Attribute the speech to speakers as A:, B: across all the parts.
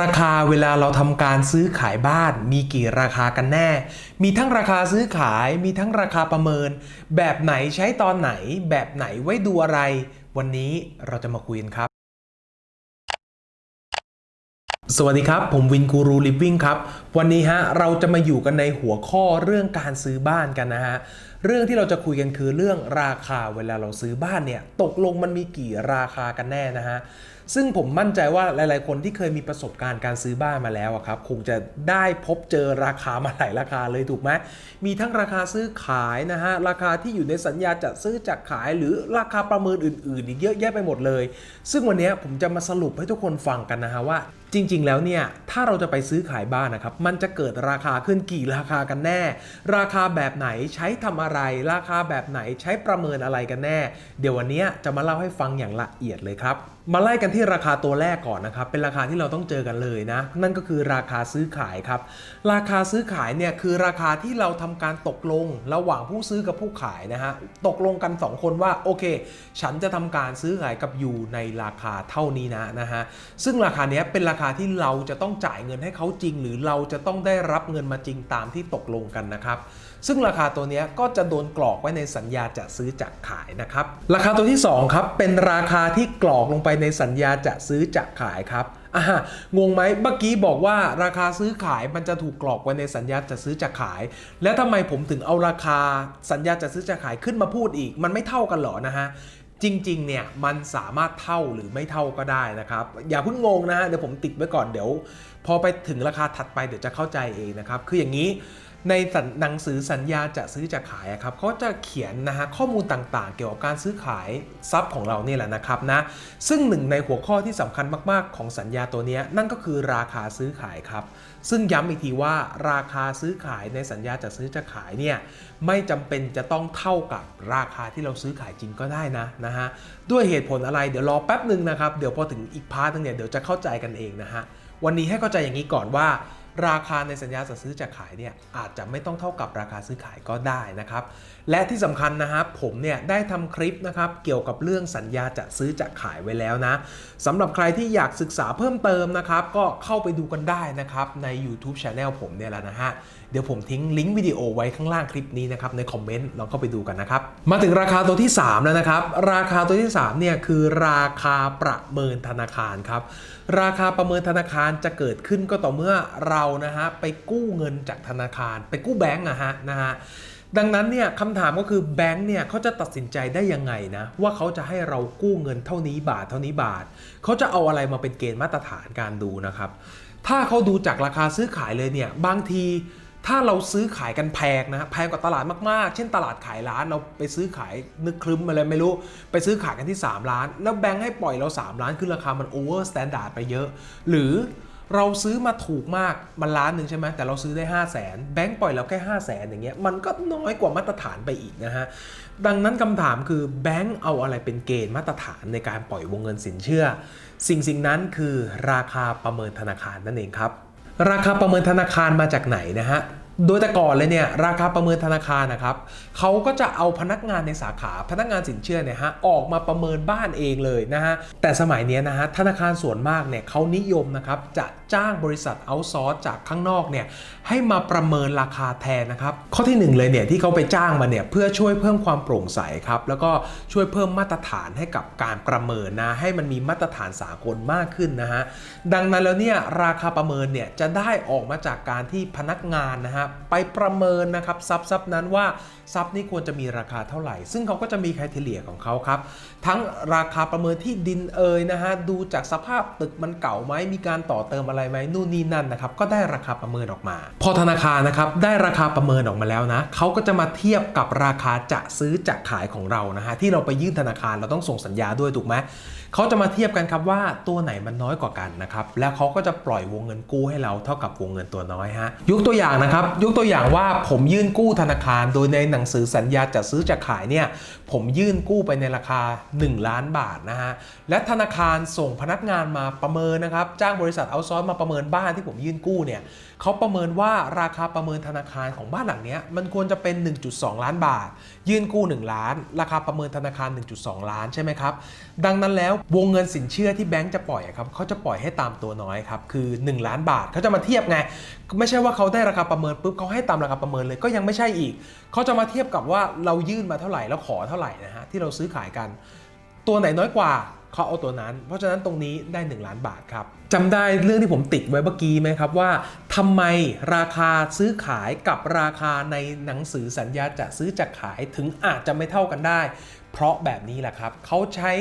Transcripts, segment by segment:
A: ราคาเวลาเราทำการซื้อขายบ้าน มีกี่ราคากันแน่ มีทั้งราคาซื้อขาย มีทั้งราคาประเมิน แบบไหนใช้ตอนไหน แบบไหนไว้ดูอะไร วันนี้เราจะมาคุยกันครับสวัสดีครับ ผมวินกูรูลิฟวิ่งครับ วันนี้ฮะเราจะมาอยู่กันในหัวข้อเรื่องการซื้อบ้านกันนะฮะ เรื่องที่เราจะคุยกันคือเรื่องราคาเวลาเราซื้อบ้านเนี่ยตกลงมันมีกี่ราคากันแน่นะฮะซึ่งผมมั่นใจว่าหลาย ๆ คนที่เคยมีประสบการณ์การซื้อบ้านมาแล้วอะครับคงจะได้พบเจอราคามาหลายราคาเลยถูกไหมมีทั้งราคาซื้อขายนะฮะราคาที่อยู่ในสัญญาจะซื้อจะขายหรือราคาประเมินอื่น ๆ อีกเยอะแยะไปหมดเลย ซึ่งวันนี้ผมจะมาสรุปให้ทุกคนฟังกันนะฮะว่า จริง ๆ แล้วเนี่ยถ้าเราจะไปซื้อขายบ้านนะครับมันจะเกิดราคาขึ้นกี่ราคากันแน่ ราคาแบบไหนใช้ทำอะไรราคาแบบไหนใช้ประเมินอะไรกันแน่ เดี๋ยววันนี้จะมาเล่าให้ฟังอย่างละเอียดเลยครับ มาไล่กันที่ราคาตัวแรกก่อนนะครับ เป็นราคาที่เราต้องเจอกันเลยนะ นั่นก็คือราคาซื้อขายครับ ราคาซื้อขายเนี่ยคือราคาที่เราทำการตกลง ระหว่างผู้ซื้อกับผู้ขายนะฮะ ตกลงกัน 2 คนว่าโอเค ฉันจะทำการซื้อขายกับยูในราคาเท่านี้นะนะฮะ ซึ่งราคาเนี้ยเป็นราคาที่เราจะต้องจ่ายเงินให้เขาจริง หรือเราจะต้องได้รับเงินมาจริงตามที่ตกลงกันนะครับ ซึ่งราคาตัวเนี้ยก็จะโดนกรอกไว้ในสัญญาจะซื้อจะขายนะครับ ราคาตัวที่สองครับเป็นราคาที่กรอกลงไปในสัญญาจะซื้อจะขายครับอ่างงไหมเมื่อกี้บอกว่าราคาซื้อขายมันจะถูกกรอกไว้ในสัญญาจะซื้อจะขาย แล้วทำไมผมถึงเอาราคาสัญญาจะซื้อจะขายขึ้นมาพูดอีก มันไม่เท่ากันหรอนะฮะจริงๆ เนี่ยมันสามารถเท่าหรือไม่เท่าก็ได้นะครับ อย่าเพิ่งงงนะฮะเดี๋ยวผมติดไว้ก่อนเดี๋ยว พอไปถึงราคาถัดไปเดี๋ยวจะเข้าใจเองนะครับ คืออย่างนี้ ในหนังสือสัญญาจะซื้อจะขายครับเขาจะเขียนนะฮะข้อมูลต่างๆ เกี่ยวกับการซื้อขายทรัพย์ของเราเนี่ยแหละนะครับนะซึ่งหนึ่งในหัวข้อที่สำคัญมากๆ ของสัญญาตัวนี้นั่นก็คือราคาซื้อขายครับ ซึ่งย้ำอีกทีว่าราคาซื้อขายในสัญญาจะซื้อจะขายเนี่ยไม่จำเป็นจะต้องเท่ากับราคาที่เราซื้อขายจริงก็ได้นะนะฮะด้วยเหตุผลอะไรเดี๋ยวรอแป๊บหนึ่งนะครับเดี๋ยวพอถึงอีกพาร์ทนึงเนี่ยเดี๋ยวจะเข้าใจกันเองนะฮะวันนี้ให้เข้าใจอย่างนี้ก่อนว่า ราคาในสัญญาจัดซื้อจัดขายเนี่ยอาจจะไม่ต้องเท่ากับราคาซื้อขายก็ได้นะครับ และที่สำคัญนะครับผมเนี่ยได้ทำคลิปนะครับเกี่ยวกับเรื่องสัญญาจะซื้อจะขายไว้แล้วนะสำหรับใครที่อยากศึกษาเพิ่มเติมนะครับก็เข้าไปดูกันได้นะครับใน YouTube Channel ผมเนี่ยแหละนะฮะ เดี๋ยวผมทิ้งลิงก์วิดีโอไว้ข้างล่างคลิปนี้นะครับในคอมเมนต์ลองเข้าไปดูกันนะครับ มาถึงราคาตัวที่ 3 แล้วนะครับ ราคาตัวที่3เนี่ยคือราคาประเมินธนาคารครับราคาประเมินธนาคารจะเกิดขึ้นก็ต่อเมื่อเรานะฮะไปกู้เงินจากธนาคาร ไปกู้แบงก์อะฮะนะฮะดังนั้นเนี่ยคำถามก็คือแบงก์เนี่ยเขาจะตัดสินใจได้ยังไงนะว่าเขาจะให้เรากู้เงินเท่านี้บาทเท่านี้บาท เขาจะเอาอะไรมาเป็นเกณฑ์มาตรฐานการดูนะครับ ถ้าเขาดูจากราคาซื้อขายเลยเนี่ยบางที ถ้าเราซื้อขายกันแพงนะแพงกว่าตลาดมากๆ เช่นตลาดขายร้านเราไปซื้อขายนึกคลึ้มอะไรไม่รู้ ไปซื้อขายกันที่ 3 ล้าน แล้วแบงค์ให้ปล่อยเรา 3 ล้านคือราคามันโอเวอร์สแตนดาร์ดไปเยอะ หรือเราซื้อมาถูกมากมันล้านหนึ่งใช่ไหมแต่เราซื้อได้ 5 0 0แสนแบงค์ปล่อยเราแค่ 5 0 0แสนอย่างเงี้ยมันก็น้อยกว่ามาตรฐานไปอีกนะฮะ ดังนั้นคำถามคือแบงค์เอาอะไรเป็นเกณฑ์มาตรฐานในการปล่อยวงเงินสินเชื่อ สิ่งสิ่งนั้นคือราคาประเมินธนาคารนั่นเองครับ ราคาประเมินธนาคารมาจากไหนนะฮะโดยแต่ก่อนเลยเนี่ยราคาประเมินธนาคารนะครับเขาก็จะเอาพนักงานในสาขาพนักงานสินเชื่อเนี่ยฮะออกมาประเมินบ้านเองเลยนะฮะแต่สมัยนี้นะฮะธนาคารส่วนมากเนี่ยเขานิยมนะครับจะ จ้างบริษัทเอาซอร์สจากข้างนอกเนี่ยให้มาประเมินราคาแทนนะครับ ข้อที่หนึ่งเลยเนี่ยที่เขาไปจ้างมาเนี่ยเพื่อช่วยเพิ่มความโปร่งใสครับแล้วก็ช่วยเพิ่มมาตรฐานให้กับการประเมินนะให้มันมีมาตรฐานสากลมากขึ้นนะฮะดังนั้นแล้วเนี่ยราคาประเมินเนี่ยจะได้ออกมาจากการที่พนักงานนะฮะไปประเมินนะครับทรัพย์ทรัพย์นั้นว่าทรัพย์นี้ควรจะมีราคาเท่าไหร่ ซึ่งเขาก็จะมีคุณเลียของเขาครับ ทั้งราคาประเมินที่ดินเอ่ยนะฮะดูจากสภาพตึกมันเก่าไหมมีการต่อเติมอะไรไหมนู่นนี่นั่นนะครับก็ได้ราคาประเมินออกมา พอธนาคารนะครับได้ราคาประเมินออกมาแล้วนะเขาก็จะมาเทียบกับราคาจะซื้อจะขายของเรานะฮะที่เราไปยื่นธนาคารเราต้องส่งสัญญาด้วยถูกไหม เขาจะมาเทียบกันครับว่าตัวไหนมันน้อยกว่ากันนะครับแล้วเขาก็จะปล่อยวงเงินกู้ให้เราเท่ากับวงเงินตัวน้อยฮะยกตัวอย่างนะครับยกตัวอย่างว่าผมยื่นกู้ธนาคาร โดยในหนังสือสัญญาจะซื้อจะขายเนี่ยผมยื่นกู้ไปในราคา 1 ล้านบาทนะฮะและธนาคารส่งพนักงานมาประเมินนะครับจ้างบริษัทเอาซอร์สมาประเมินบ้านที่ผมยื่นกู้เนี่ยเขาประเมินว่าราคาประเมินธนาคารของบ้านหลังนี้มันควรจะเป็น 1.2 ล้านบาท ยื่นกู้ 1 ล้าน ราคาประเมินธนาคาร 1.2 ล้านใช่ไหมครับดังนั้นแล้ววงเงินสินเชื่อที่แบงก์จะปล่อยครับเขาจะปล่อยให้ตามตัวน้อยครับคือ 1 ล้านบาทเขาจะมาเทียบไง ไม่ใช่ว่าเขาได้ราคาประเมินปุ๊บเขาให้ตามราคาประเมินเลยก็ยังไม่ใช่อีกเขาจะมาเทียบกับว่าเรายื่นมาเท่าไหร่แล้วขอเท่าไหร่นะฮะที่เราซื้อขายกัน ตัวไหนน้อยกว่า เขาเอาตัวนั้น เพราะฉะนั้นตรงนี้ได้ 1 ล้านบาทครับจำได้เรื่องที่ผมติดไว้เมื่อกี้ไหมครับว่าทำไมราคาซื้อขายกับราคาในหนังสือสัญญาจะซื้อจะขายถึงอาจจะไม่เท่ากันได้ เพราะแบบนี้แหละครับเขาใช้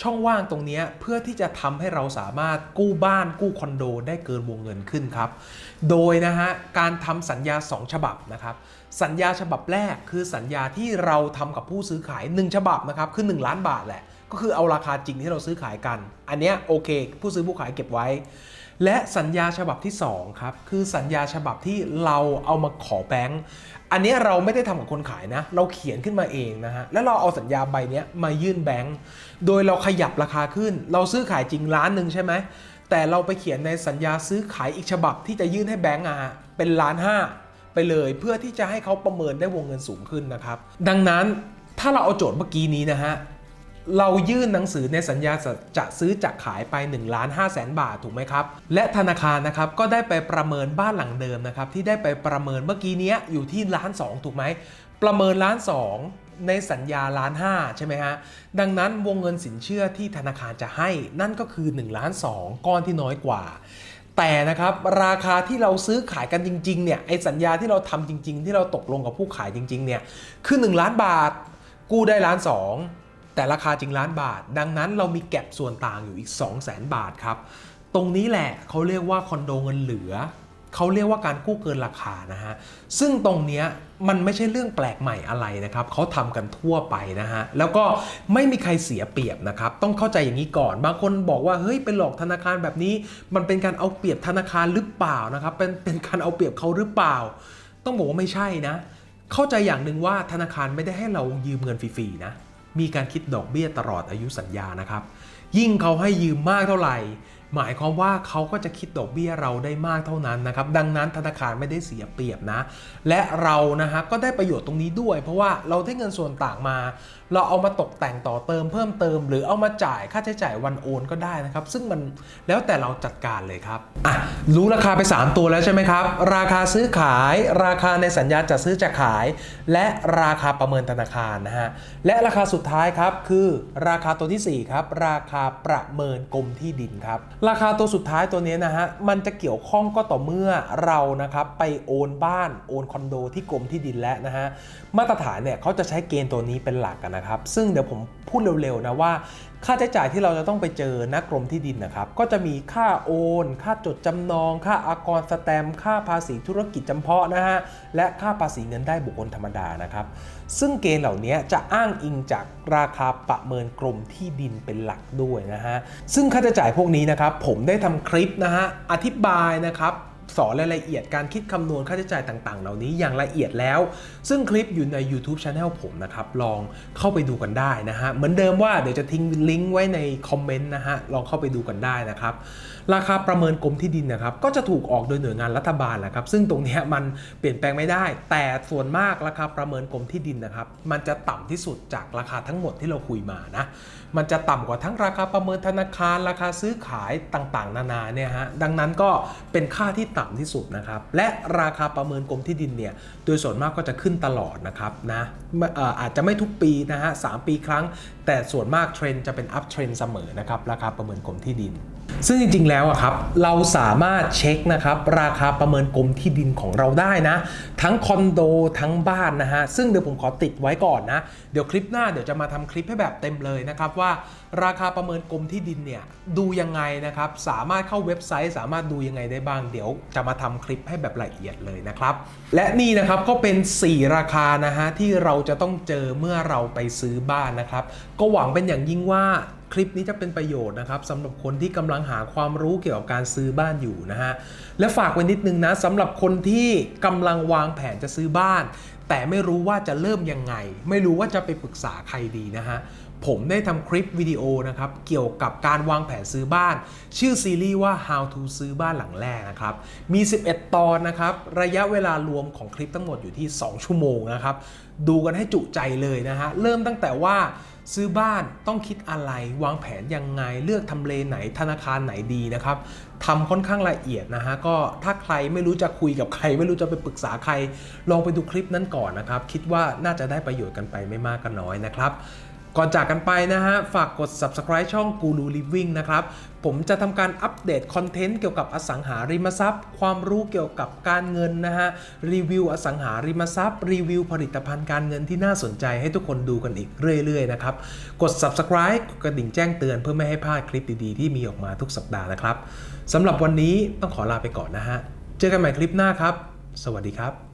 A: ช่องว่างตรงนี้เพื่อที่จะทำให้เราสามารถกู้บ้านกู้คอนโดได้เกินวงเงินขึ้นครับ โดยนะฮะการทำสัญญา 2 ฉบับนะครับสัญญาฉบับแรกคือสัญญาที่เราทำกับผู้ซื้อขาย 1 ฉบับนะครับคือ 1 ล้านบาทแหละ ก็คือเอาราคาจริงที่เราซื้อขายกัน อันเนี้ยโอเค ผู้ซื้อผู้ขายเก็บไว้ และสัญญาฉบับที่ 2 ครับ คือสัญญาฉบับที่เราเอามาขอแบงค์อันเนี้ยเราไม่ได้ทำกับคนขายนะ เราเขียนขึ้นมาเองนะฮะ แล้วเราเอาสัญญาใบนี้มายื่นแบงค์ โดยเราขยับราคาขึ้น เราซื้อขายจริงล้านหนึ่งใช่ไหม แต่เราไปเขียนในสัญญาซื้อขายอีกฉบับที่จะยื่นให้แบงค์อะเป็นล้านห้าไปเลยเพื่อที่จะให้เขาประเมินได้วงเงินสูงขึ้นนะครับ ดังนั้นถ้าเราเอาโจทย์เมื่อกี้นี้นะฮะ เรายื่นหนังสือในสัญญาจะซื้อจะขายไป1ล้าน5แสนบาทถูกไหมครับ และธนาคารนะครับก็ได้ไปประเมินบ้านหลังเดิมนะครับที่ได้ไปประเมินเมื่อกี้นี้อยู่ที่ล้าน2ถูกไหมประเมินล้าน2ในสัญญาล้าน5ใช่ไหมฮะดังนั้นวงเงินสินเชื่อที่ธนาคารจะให้นั่นก็คือ1ล้าน2ก้อนที่น้อยกว่า แต่นะครับราคาที่เราซื้อขายกันจริงๆเนี่ยไอสัญญาที่เราทำจริง ๆ ที่เราตกลงกับผู้ขายจริงๆเนี่ยคือ1ล้านบาทกู้ได้ล้าน2 แต่ราคาจริงล้านบาท ดังนั้นเรามีแก็บส่วนต่างอยู่อีก 2 0 0 0 0 0บาทครับ ตรงนี้แหละเขาเรียกว่าคอนโดเงินเหลือเขาเรียกว่าการกู้เกินราคานะฮะ ซึ่งตรงนี้มันไม่ใช่เรื่องแปลกใหม่อะไรนะครับ เขาทำกันทั่วไปนะฮะ แล้วก็ไม่มีใครเสียเปรียบนะครับ ต้องเข้าใจอย่างนี้ก่อน บางคนบอกว่าเฮ้ยไปหลอกธนาคารแบบนี้ มันเป็นการเอาเปรียบธนาคารหรือเปล่านะครับ เป็นเป็นการเอาเปรียบเขาหรือเปล่า ต้องบอกว่าไม่ใช่นะ เข้าใจอย่างหนึ่งว่าธนาคารไม่ได้ให้เรายืมเงินฟรีๆนะ มีการคิดดอกเบี้ยตลอดอายุสัญญานะครับ ยิ่งเขาให้ยืมมากเท่าไหร่ หมายความว่าเขาก็จะคิดดอกเบี้ยเราได้มากเท่านั้นนะครับ ดังนั้นธนาคารไม่ได้เสียเปรียบนะ และเรานะฮะก็ได้ประโยชน์ตรงนี้ด้วย เพราะว่าเราได้เงินส่วนต่างมา เราเอามาตกแต่งต่อเติมเพิ่มเติม หรือเอามาจ่ายค่าใช้จ่ายวันโอนก็ได้นะครับ ซึ่งมันแล้วแต่เราจัดการเลยครับอะรู้ราคาไป 3 ตัวแล้วใช่ไหมครับ ราคาซื้อขาย ราคาในสัญญาจัดซื้อจะขาย และราคาประเมินธนาคารนะฮะและราคาสุดท้ายครับคือราคาตัวทีสี่4ครับราคาประเมินกรมที่ดินครับราคาตัวสุดท้ายตัวนี้นะฮะ มันจะเกี่ยวข้องก็ต่อเมื่อเรานะครับไปโอนบ้านโอนคอนโดที่กรมที่ดินแล้วนะฮะ มาตรฐานเนี่ยเขาจะใช้เกณฑ์ตัวนี้เป็นหลักกันนะครับ ซึ่งเดี๋ยวผมพูดเร็วๆนะว่า ค่าใช้จ่ายที่เราจะต้องไปเจอนักกรมที่ดินนะครับ ก็จะมีค่าโอน ค่าจดจำนอง ค่าอากรสแตม ค่าภาษีธุรกิจจำเพาะนะฮะ และค่าภาษีเงินได้บุคคลธรรมดานะครับ ซึ่งเกณฑ์เหล่านี้จะอ้างอิงจากราคาประเมินกรมที่ดินเป็นหลักด้วยนะฮะ ซึ่งค่าใช้จ่ายพวกนี้นะครับ ผมได้ทำคลิปนะฮะ อธิบายนะครับ สอนรายละเอียดการคิดคำนวณค่าใช้จ่ายต่าง ๆ เหล่านี้อย่างละเอียดแล้ว ซึ่งคลิปอยู่ใน YouTube Channel ผมนะครับ ลองเข้าไปดูกันได้นะฮะ เหมือนเดิมว่าเดี๋ยวจะทิ้งลิงก์ไว้ในคอมเมนต์นะฮะ ลองเข้าไปดูกันได้นะครับ ราคาประเมินกรมที่ดินนะครับก็จะถูกออกโดยหน่วยงานรัฐบาลแหละครับซึ่งตรงนี้มันเปลี่ยนแปลงไม่ได้ แต่ส่วนมากราคาประเมินกรมที่ดินนะครับมันจะต่ำที่สุดจากราคาทั้งหมดที่เราคุยมานะมันจะต่ำกว่าทั้งราคาประเมินธนาคาร ราคาซื้อขายต่างๆ นานาเนี่ยฮะดังนั้นก็เป็นค่าที่ต่ำที่สุดนะครับและราคาประเมินกรมที่ดินเนี่ยโดยส่วนมากก็จะขึ้นตลอดนะครับนะไม่เอ่ออาจจะไม่ทุกปีนะฮะสามปีครั้ง แต่ส่วนมากเทรนด์จะเป็นอัพเทรนด์เสมอนะครับราคาประเมินกรมที่ดิน ซึ่งจริงๆ แล้วอะครับเราสามารถเช็คนะครับราคาประเมินกรมที่ดินของเราได้นะ ทั้งคอนโดทั้งบ้านนะฮะซึ่งเดี๋ยวผมขอติดไว้ก่อนนะ เดี๋ยวคลิปหน้าเดี๋ยวจะมาทำคลิปให้แบบเต็มเลยนะครับว่าราคาประเมินกรมที่ดินเนี่ยดูยังไงนะครับสามารถเข้าเว็บไซต์ สามารถดูยังไงได้บ้างเดี๋ยวจะมาทำคลิปให้แบบละเอียดเลยนะครับ และนี่นะครับก็เป็น 4 ราคานะฮะที่เราจะต้องเจอเมื่อเราไปซื้อบ้านนะครับ ก็หวังเป็นอย่างยิ่งว่า คลิปนี้จะเป็นประโยชน์นะครับสำหรับคนที่กำลังหาความรู้เกี่ยวกับการซื้อบ้านอยู่นะฮะและฝากไว้นิดนึงนะสำหรับคนที่กำลังวางแผนจะซื้อบ้าน แต่ไม่รู้ว่าจะเริ่มยังไง ไม่รู้ว่าจะไปปรึกษาใครดีนะฮะผมได้ทำคลิปวิดีโอนะครับเกี่ยวกับการวางแผนซื้อบ้าน ชื่อซีรีส์ว่า how to ซื้อบ้านหลังแรกนะครับมี 11 ตอนนะครับระยะเวลารวมของคลิปทั้งหมดอยู่ที่ 2 ชั่วโมงนะครับดูกันให้จุใจเลยนะฮะเริ่มตั้งแต่ว่า ซื้อบ้านต้องคิดอะไร วางแผนยังไง เลือกทำเลไหนธนาคารไหนดีนะครับทำค่อนข้างละเอียดนะฮะก็ถ้าใครไม่รู้จะคุยกับใคร ไม่รู้จะไปปรึกษาใคร ลองไปดูคลิปนั้นก่อนนะครับ คิดว่าน่าจะได้ประโยชน์กันไปไม่มากก็น้อยนะครับ ก่อนจากกันไปนะฮะ ฝากกด subscribe ช่อง Guru Living นะครับ ผมจะทำการอัปเดตคอนเทนต์เกี่ยวกับอสังหาริมทรัพย์ ความรู้เกี่ยวกับการเงินนะฮะ รีวิวอสังหาริมทรัพย์ รีวิวผลิตภัณฑ์การเงินที่น่าสนใจให้ทุกคนดูกันอีกเรื่อยๆนะครับ กด subscribe กดกระดิ่งแจ้งเตือนเพื่อไม่ให้พลาดคลิปดีๆที่มีออกมาทุกสัปดาห์นะครับสำหรับวันนี้ต้องขอลาไปก่อนนะฮะ เจอกันใหม่คลิปหน้าครับ สวัสดีครับ